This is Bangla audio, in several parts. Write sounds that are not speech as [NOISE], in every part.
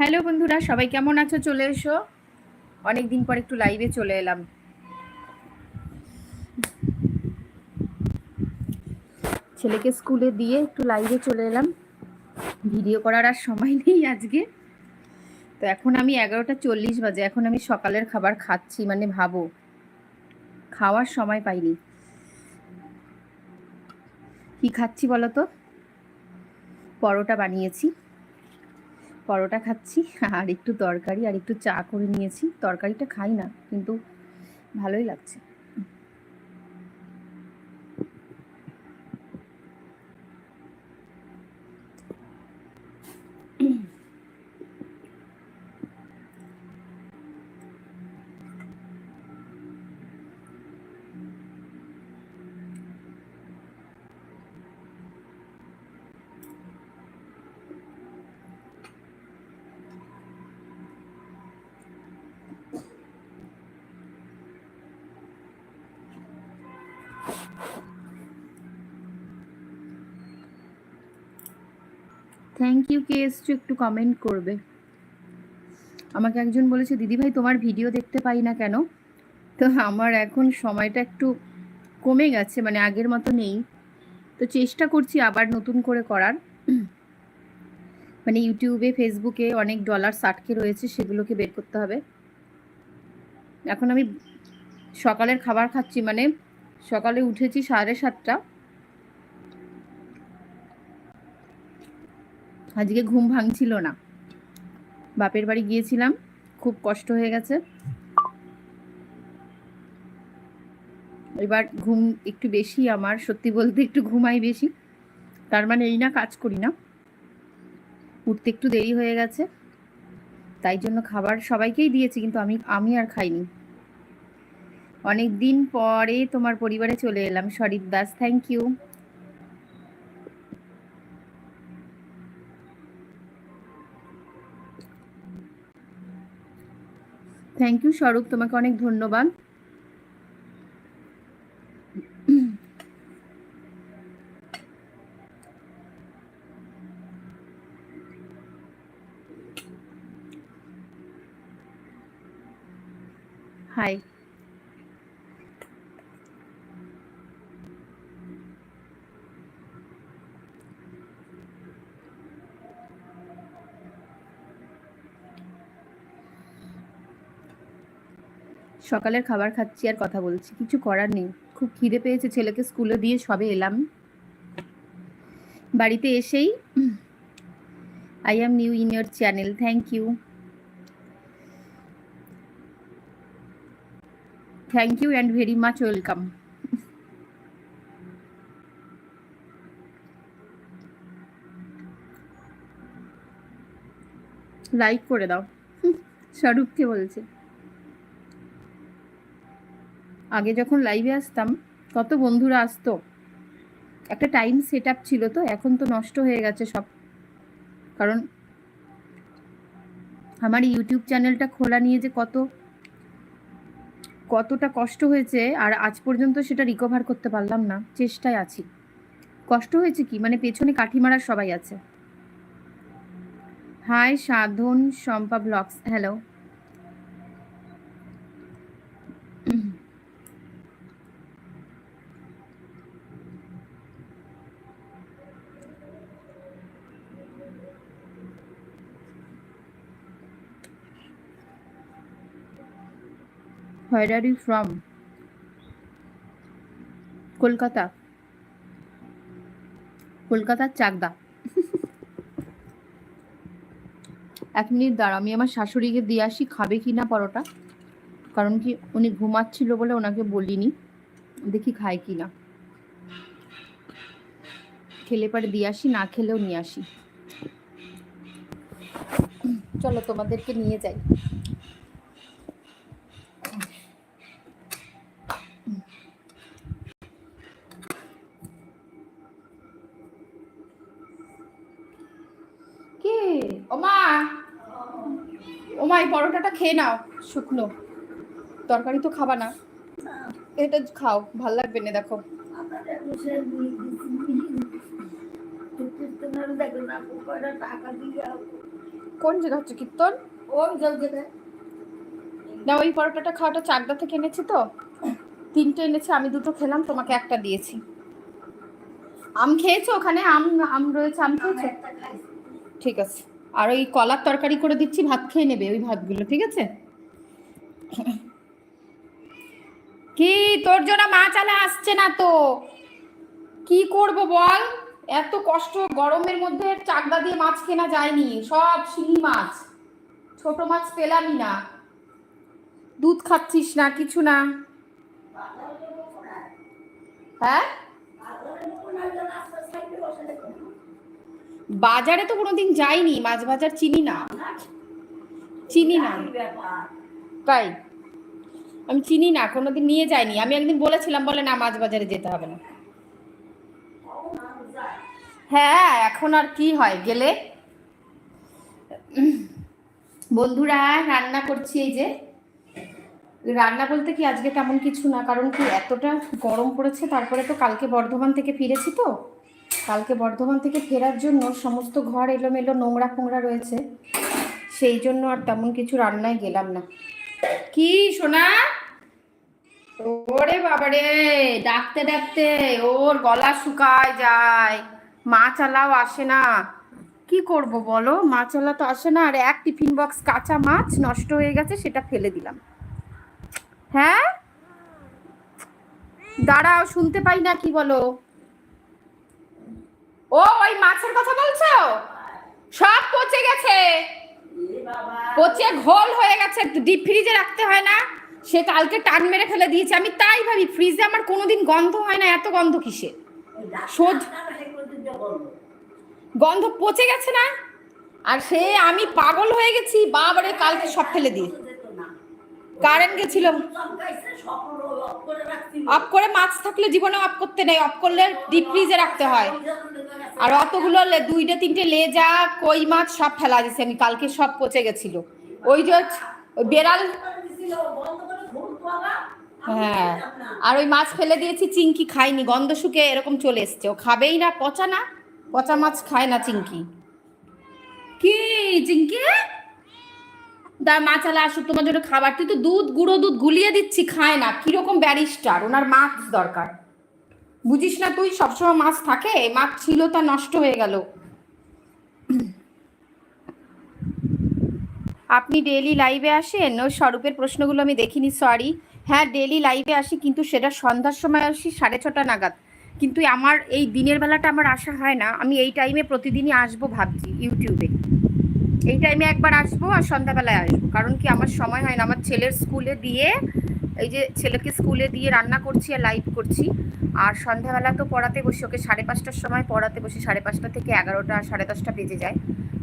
হ্যালো বন্ধুরা, সবাই কেমন আছো? চলে এসো। অনেক দিন পর একটু লাইভে চলে এলাম। ছেলেকে স্কুলে দিয়ে একটু লাইভে চলে এলাম। ভিডিও করার আর সময় নেই আজকে। তো এখন আমি এগারোটা চল্লিশ বাজে, এখন আমি সকালের খাবার খাচ্ছি মানে ভাবো। খাওয়ার সময় পাইনি। কি খাচ্ছি বলো তো? পরোটা বানিয়েছি। পরোটা খাচ্ছি, আর একটু তরকারি, আর একটু চা করে নিয়েছি। তরকারিটা খাই না, কিন্তু ভালোই লাগছে। থ্যাংক ইউ কে এসছো একটু কমেন্ট করবে। আমাকে একজন বলেছে, দিদি ভাই, তোমার ভিডিও দেখতে পাই না কেন? তো আমার এখন সময়টা একটু কমে গেছে মানে আগের মতো নেই। তো চেষ্টা করছি আবার নতুন করে করার। মানে ইউটিউবে ফেসবুকে অনেক ডলার আটকে রয়েছে, সেগুলোকে বের করতে হবে। এখন আমি সকালের খাবার খাচ্ছি মানে সকালে উঠেছি সাড়ে সাতটা। আজকে ঘুম ভাঙছিল না। বাপের বাড়ি গিয়েছিলাম, খুব কষ্ট হয়ে গেছে। এবার ঘুম একটু বেশি আমার, সত্যি বলতে একটু ঘুমাই বেশি। তার মানে এই না কাজ করি না। উঠতে একটু দেরি হয়ে গেছে। তাই জন্য খাবার সবাইকেই দিয়েছি, কিন্তু আমি আমি আর খাইনি। অনেক দিন পরে তোমার পরিবারে চলে এলাম, Sharif Das thank you thank you Swarup, তোমাকে অনেক ধন্যবাদ। হাই সকালের খাবার খাচ্ছি আর কথা বলছি। কিছু করার নেই। খুব খিদে পেয়েছে ছেলেকে স্কুলে দিয়ে সবে এলাম। বাড়িতে এসেই I am new in your channel thank you thank you and very much welcome like করে দাও। স্বরূপকে বলছে। আগে যখন লাইভে আসতাম, কত বন্ধুরা আসতো। একটা টাইম সেট আপ ছিল তো, এখন তো নষ্ট হয়ে গেছে সব। কারণ আমার ইউটিউব চ্যানেলটা খোলা নিয়ে যে কত, কতটা কষ্ট হয়েছে, আর আজ পর্যন্ত সেটা রিকভার করতে পারলাম না, চেষ্টায় আছি। কষ্ট হয়েছে কি? মানে পেছনে কাঠি মারার সবাই আছে। Hi Sadhan, Shampa blogs hello Where are you from? Kolkata. কলকাতার চাকদা। [LAUGHS] এক মিনিট দাঁড়া আমি আমার শাশুড়িকে দিয়ে আসি, খাবে কি না পরোটা? কারণ কি উনি ঘুমাচ্ছিল বলে ওনাকে বলিনি, দেখি খায় কি না। খেলে পরে দিয়ে আসি, না খেলেও নিয়ে আসি। চলো তোমাদেরকে নিয়ে যাই কে ওমা ওমা এই পরোটাটা খেয়ে নাও, শুকনো। তরকারি তো খাবা না। এটা খাও, ভালো লাগবে না, দেখো। কোন জায়গা হচ্ছে? কীর্তন? না, ওই পরোটাটা খাওয়াটা চাকদা থেকে এনেছি তো। তিনটে এনেছি, আমি দুটো খেলাম, তোমাকে একটা দিয়েছি। আম খেয়েছো ওখানে? আম আম রয়েছে, আম খেয়েছো? ঠিক আছে। আর ওই কলার তরকারি করে দিচ্ছি, ভাত খেয়ে নেবে ওই ভাতগুলো, ঠিক আছে? কি, তোর জন্য মাছ আলা আসছে না তো? কি করব বল? এত কষ্ট, গরমের মধ্যে চাকদা দিয়ে মাছ কেনা যায়নি, সব শিঙি মাছ। ছোট মাছ পেলামই না। দুধ খাচ্ছিস না, কিছু না। হ্যাঁ? বাজারে তো কোনোদিন যাইনি মাছ বাজার চিনি না। চিনি না। তাই? আমি চিনি না কোনোদিন নিয়ে যাইনি। আমি একদিন বলেছিলাম বলে না মাছ বাজারে যেতে হবে না। হ্যাঁ এখন আর কি হয়? গেলে? বন্ধুরা রান্না করছি এই যে। রান্না বলতে কি আজকে তেমন কিছু না কারণ কি এতটা গরম পড়েছে তারপরে তো কালকে বর্ধমান থেকে ফিরেছি তো। কালকে বর্ধমান থেকে ফেরার জন্য সমস্ত ঘর এলোমেলো নোংরা ফোংরা রয়েছে। সেই জন্য আর তেমন কিছু রান্নায় গেলাম না। কি সোনা? ওরে বাবারে, ডাকতে ডাকতে ওর গলা শুকায় যায়। মাছালাও আসে না। কি করব বলো? মাছালা তো আসে না। আর এক টিফিন বক্স কাঁচা মাছ নষ্ট হয়ে গেছে, সেটা ফেলে দিলাম। হ্যাঁ? দাঁড়াও, শুনতে পাই না কি বলো? ওই মাছের কথা বলছো সব পচে গেছে পচে ঘোল হয়ে গেছে ডিপ ফ্রিজে রাখতে হয় না সে কালকে টান মেরে ফেলে দিয়েছে, আমি তাই ভাবি ফ্রিজে আমার কোনোদিন গন্ধ হয় না, এত গন্ধ কিসে সোজ-। গন্ধ পচে গেছে না আর সে, আমি পাগল হয়ে গেছি, বাবারে, কালকে সব ফেলে দিয়ে। কারেন্ট গেছিল। অফ করে মাছ থাকলে জীবনে অফ করতে নেই। অফ করলে ডিপ ফ্রিজে রাখতে হয়। আর অতগুলো লে- দুইটা, তিনটে লেজা, কই মাছ সব ফেলা দিছে। আমি কালকে সব পচে গেছিল। ওই যে বেড়াল হ্যাঁ। আর ওই মাছ ফেলে দিয়েছি, চিংকি খাইনি। গন্ধ শুকে এরকম চলে এসছে। ও খাবেই না, পচা না। পচা মাছ খায় না চিংকি। কি চিংকি? দা মাছ আলা আসুক, তোমার জন্য খাবার। তুই তো দুধ, গুঁড়ো দুধ গুলিয়ে দিচ্ছি, খায় না। কীরকম ব্যারিস্টার? ওনার মাছ দরকার। বুঝিস না তুই? সবসময় মাছ থাকে। মাছ ছিল, তা নষ্ট হয়ে গেল। আপনি ডেইলি লাইভে আসেন? ওই স্বরূপের প্রশ্নগুলো আমি দেখিনি সরি হ্যাঁ ডেলি লাইভে আসি, কিন্তু সেটা সন্ধ্যার সময় আসি, সাড়ে ছটা নাগাদ। কিন্তু আমার এই দিনের বেলাটা আমার আসা হয় না। আমি এই টাইমে প্রতিদিনই আসব ভাবছি ইউটিউবে এই টাইমে একবার আসব আর সন্ধ্যাবেলায় আসব। কারণ কি আমার সময় হয় না। আমার ছেলের স্কুলে দিয়ে, এই যে ছেলেকে স্কুলে দিয়ে রান্না করছি আর লাইভ করছি। আর সন্ধ্যাবেলা তো পড়াতে বসি, ওকে সাড়ে পাঁচটার সময় পড়াতে বসি। সাড়ে পাঁচটা থেকে এগারোটা, সাড়ে দশটা বেজে যায়।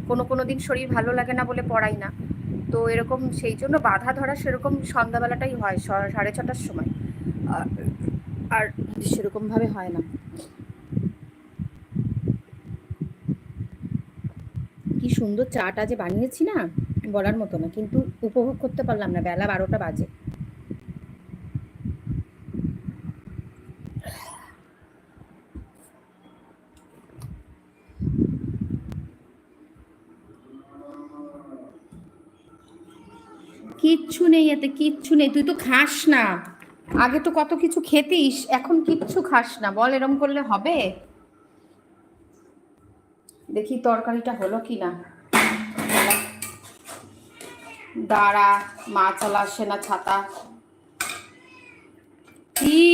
কোনো কোনো দিন শরীর ভালো লাগে না বলে পড়াই না। তো এরকম সেই জন্য বাধা ধরা সেরকম সন্ধ্যাবেলাটাই হয় সাড়ে ছটার সময়। আর- সেরকমভাবে হয় না। কি সুন্দর চাটা যে বানিয়েছি না, বলার মতো না, কিন্তু উপভোগ করতে পারলাম না, বেলা বারোটা বাজে। কিচ্ছু নেই এতে, কিচ্ছু নেই, তুই তো খাস না। আগে তো কত কিছু খেতিস, এখন কিচ্ছু খাস না, বল এরম করলে হবে? দেখি তরকারিটা হলো কি না। দাঁড়া মাছ আলা আসে না ছাতা। কি?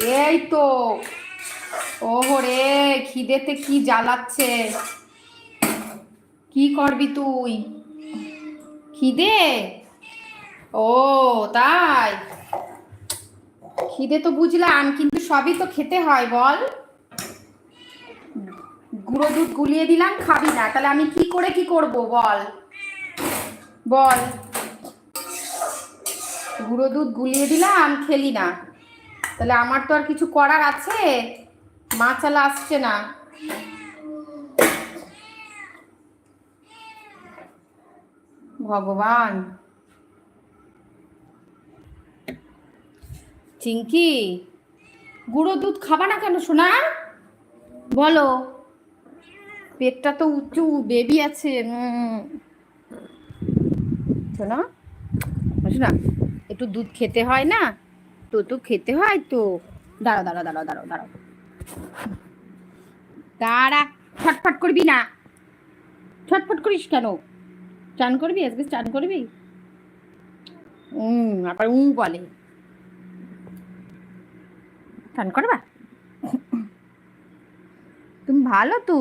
এই তো। ওহো রে, খিদেতে কি জ্বালাচ্ছে? কি করবি তুই? খিদে? ও, তাই। খিদে তো বুঝলাম, কিন্তু সবই তো খেতে হয়, বল। গুঁড়ো দুধ গুলিয়ে দিলাম, খাবি না। তাহলে আমি কি করে কি করব? বল। বল। গুঁড়ো দুধ গুলিয়ে দিলাম, খেলি না। তাহলে আমার তো আর কিছু করার আছে? মাছালা আসছে না। ভগবান। চিঙ্কি গুঁড়ো দুধ খাবা না কেন সোনা? বলো। পেটটা তো উঁচু বেবি আছে উম। শোনো একটু দুধ খেতে হয় না? তো তো খেতে হয় তো। দাঁড়াও দাঁড়াও দাঁড়াও দাঁড়াও দাঁড়াও। দাঁড়া, ছটফট করবি না। ছটফট করিস কেন? চান করবি? আজকে চান করবি? হুম আবার উ বলে। চান করবা? তুমি ভালো তো।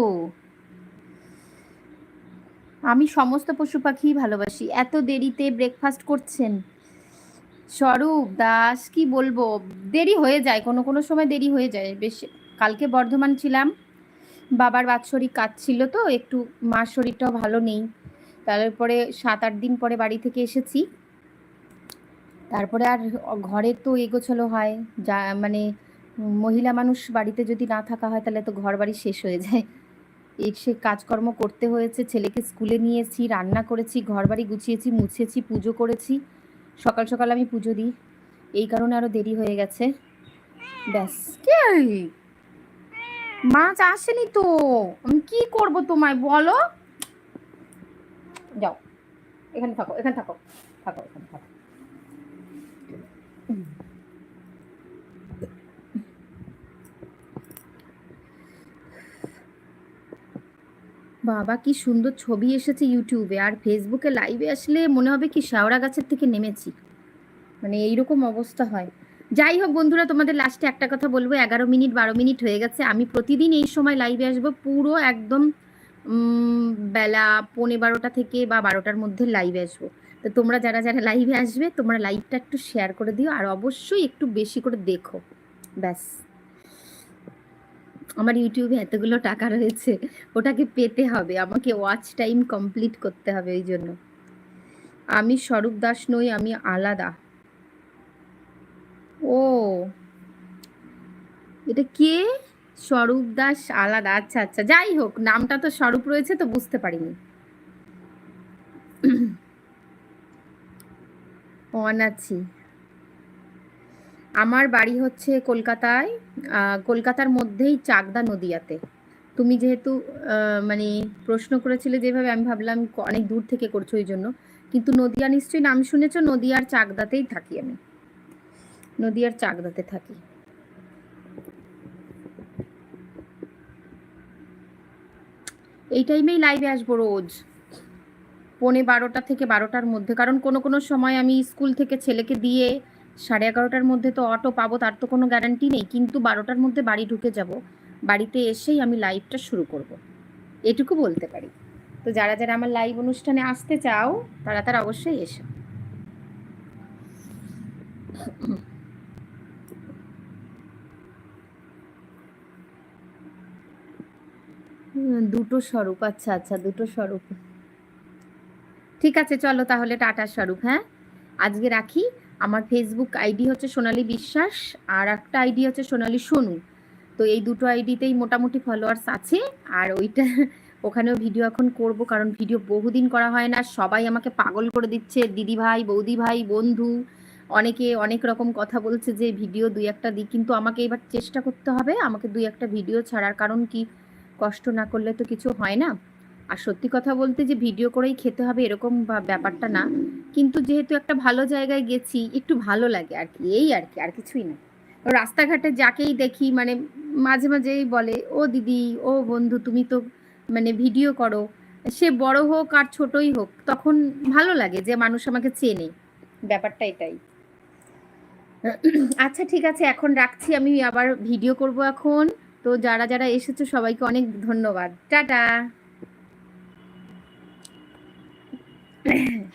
আমি সমস্ত পশু পাখি ভালোবাসি। এত দেরিতে ব্রেকফাস্ট করছেন? স্বরূপ দাস, কি বলব? দেরি হয়ে যায়, কোনো কোনো সময় দেরি হয়ে যায়। বেশ, কালকে বর্ধমান ছিলাম। বাবার বাৎসরিক কাজ ছিল তো, একটু মার শরীরটাও ভালো নেই। তারপরে সাত আট দিন পরে বাড়ি থেকে এসেছি। তারপরে আর ঘরে তো এগোছলো হয়। যা মানে মহিলা মানুষ বাড়িতে যদি না থাকা হয়, তাহলে তো ঘর বাড়ি শেষ হয়ে যায়। এসে কাজকর্ম করতে হয়েছে ছেলেকে স্কুলে নিয়েছি রান্না করেছি ঘর বাড়ি গুছিয়েছি মুছেছি পুজো করেছি। সকাল সকাল আমি পুজো দিই। এই কারণে আরও দেরি হয়ে গেছে। ব্যাস। কি মাছ আসেনি তো। আমি কি করব তোমায় বলো? যাও। এখানে থাকো এখানে থাকো। থাকো এখানে থাকো। বাবা, কি সুন্দর ছবি এসেছে ইউটিউবে আর ফেসবুকে লাইভে আসলে মনে হবে কি শাওড়া গাছের থেকে নেমেছি। মানে এইরকম অবস্থা হয়। যাই হোক বন্ধুরা, তোমাদের লাস্টে একটা কথা বলব। এগারো মিনিট, বারো মিনিট হয়ে গেছে। আমি প্রতিদিন এই সময় লাইভে আসব পুরো একদম বেলা পৌনে বারোটা থেকে বা বারোটার মধ্যে লাইভে আসব। তো তোমরা যারা যারা লাইভে আসবে, তোমরা লাইভটা একটু শেয়ার করে দিও। আর অবশ্যই একটু বেশি করে দেখো। ব্যাস। আমার ইউটিউবে এতগুলো টাকা রয়েছে, ওটাকে পেতে হবে। আমাকে ওয়াচ টাইম কমপ্লিট করতে হবে ওই জন্য। আমি স্বরূপ দাস নই, আমি আলাদা। ও। এটা কে? স্বরূপ দাস আলাদা। আচ্ছা আচ্ছা যাই হোক, নামটা তো স্বরূপ রয়েছে, তো বুঝতে পারিনি। অনাছি আমার বাড়ি হচ্ছে কলকাতায় কলকাতার মধ্যেই চাকদা নদিয়াতে। তুমি যেহেতু মানে প্রশ্ন করেছিলে যেভাবে আমি ভাবলাম অনেক দূর থেকে করছ ওই জন্য, কিন্তু নদিয়া নিশ্চয়ই নাম শুনেছো, নদিয়ার চাকদাতেই থাকি আমি। নদিয়ার চাকদাতে থাকি। এই টাইমেই লাইভে আসব রোজ। পৌনে বারোটা থেকে বারোটার মধ্যে, কারণ কোনো কোনো সময় আমি স্কুল থেকে ছেলেকে দিয়ে সাড়ে এগারোটার মধ্যে তো অটো পাবো, তার তো কোনো গ্যারান্টি নেই। কিন্তু বারোটার মধ্যে বাড়ি ঢুকে যাব। বাড়িতে এসেই আমি লাইভটা শুরু করব। এটুকু বলতে পারি। তো যারা যারা আমার লাইভ অনুষ্ঠানে আসতে চাও, তারা তারা অবশ্যই এসো। দুটো স্বরূপ। আচ্ছা আচ্ছা দুটো স্বরূপ। ঠিক আছে, চলো তাহলে টাটা স্বরূপ হ্যাঁ? আজকে রাখি। আমার ফেসবুক আইডি হচ্ছে সোনালি বিশ্বাস আর একটা আইডি হচ্ছে সোনালি সোনু। তো এই দুটো আইডিতেই মোটামুটি ফলোয়ার্স আছে আর ওইটা [LAUGHS] ওখানেও ভিডিও এখন করব কারণ ভিডিও বহুদিন করা হয় না। সবাই আমাকে পাগল করে দিচ্ছে দিদি ভাই বৌদি ভাই বন্ধু, অনেকে অনেক রকম কথা বলছে যে ভিডিও দুই একটা দিই কিন্তু আমাকে এবার চেষ্টা করতে হবে আমাকে দুই একটা ভিডিও ছাড়ার। কারণ কি? কষ্ট না করলে তো কিছু হয় না। আর সত্যি কথা বলতে যে ভিডিও করেই খেতে হবে এরকম ব্যাপারটা না, কিন্তু যেহেতু একটা ভালো জায়গায় গেছি, একটু ভালো লাগে আর কি, এই আর কি, আর কিছুই না। রাস্তাঘাটে যাকেই দেখি মানে মাঝে মাঝেই বলে, ও দিদি, ও বন্ধু, তুমি তো মানে ভিডিও করো। সে বড় হোক আর ছোটই হোক, তখন ভালো লাগে যে মানুষ আমাকে চেনে, ব্যাপারটা এটাই। আচ্ছা ঠিক আছে, এখন রাখছি, আমি আবার ভিডিও করব এখন। তো যারা যারা এসেছ, সবাইকে অনেক ধন্যবাদ। টাটা! 嗯。